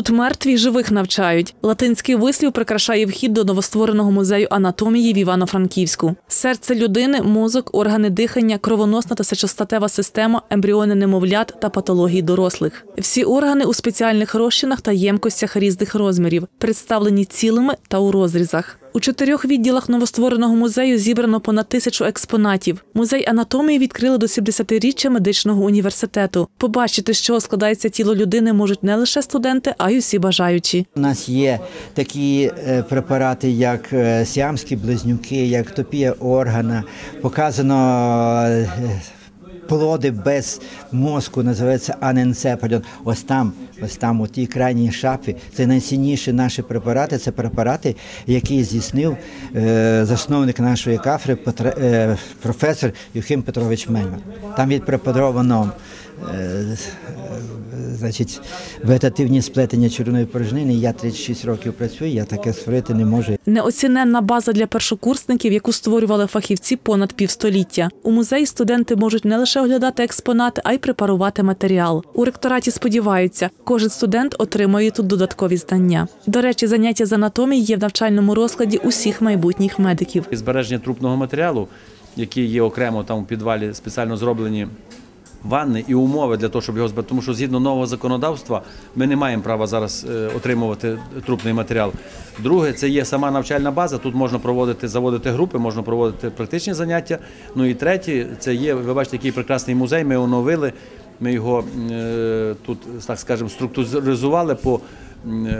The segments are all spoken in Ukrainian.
Тут мертві живих навчають. Латинський вислів прикрашає вхід до новоствореного музею анатомії в Івано-Франківську. Серце людини, мозок, органи дихання, кровоносна та сечостатева система, ембріони немовлят та патології дорослих. Всі органи у спеціальних розчинах та ємкостях різних розмірів, представлені цілими та у розрізах. У чотирьох відділах новоствореного музею зібрано понад тисячу експонатів. Музей анатомії відкрили до 70-річчя медичного університету. Побачити, з чого складається тіло людини, можуть не лише студенти, а й усі бажаючі. У нас є такі е, препарати, як е, сіамські близнюки, як топія органа. Показано е, плоди без мозку, називається аненцепальон. Ось там, ось там, у тій крайній шафі. Це найцінніші наші препарати. Це препарати, які здійснив е, засновник нашої кафри е, професор Юхим Петрович Мельман. Там відпрепаровано значить, вегетативні сплетення червоної порожнини. Я 36 років працюю, я таке створити не можу. Неоціненна база для першокурсників, яку створювали фахівці понад півстоліття. У музеї студенти можуть не лише оглядати експонати, а й препарувати матеріал. У ректораті сподіваються, кожен студент отримує тут додаткові знання. До речі, заняття з анатомії є в навчальному розкладі усіх майбутніх медиків. Збереження трупного матеріалу, який є окремо там у підвалі спеціально зроблені ванни і умови для того, щоб його зберегти. Тому що згідно нового законодавства ми не маємо права зараз е, отримувати трупний матеріал. Друге, це є сама навчальна база. Тут можна проводити, заводити групи, можна проводити практичні заняття. Ну і третє, це є, ви бачите, який прекрасний музей. Ми оновили. Ми його е, тут, так скажемо, структуризували по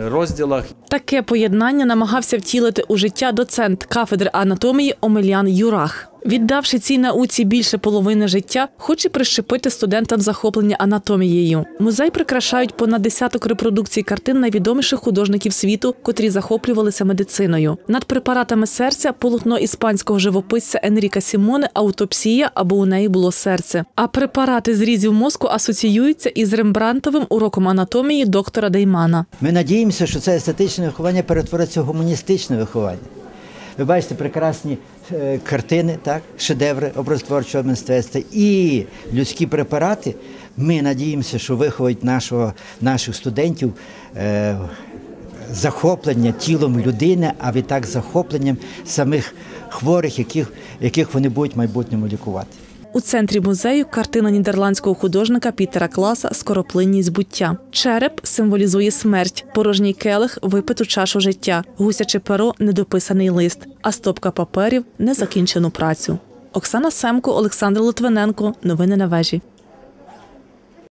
розділах. Таке поєднання намагався втілити у життя доцент кафедри анатомії Омелян Юрах. Віддавши цій науці більше половини життя, хоче прищепити студентам захоплення анатомією. Музей прикрашають понад десяток репродукцій картин найвідоміших художників світу, котрі захоплювалися медициною. Над препаратами серця полотно іспанського живописця Енріка Сімоне аутопсія або у неї було серце. А препарати з різів мозку асоціюються із рембрантовим уроком анатомії доктора Деймана. Ми надіємося, що це естетичне виховання перетвориться в гуманістичне виховання. Ви бачите прекрасні е, картини, так, шедеври образотворчого мистецтва і людські препарати. Ми надіємося, що виховують нашого, наших студентів е, захоплення тілом людини, а відтак захопленням самих хворих, яких, яких вони будуть в майбутньому лікувати. У центрі музею картина нідерландського художника Пітера Класа Скороплинність буття. Череп символізує смерть, порожній келих випиту чашу життя, гусяче перо недописаний лист, а стопка паперів незакінчену працю. Оксана Семко, Олександр Литвиненко. Новини на вежі.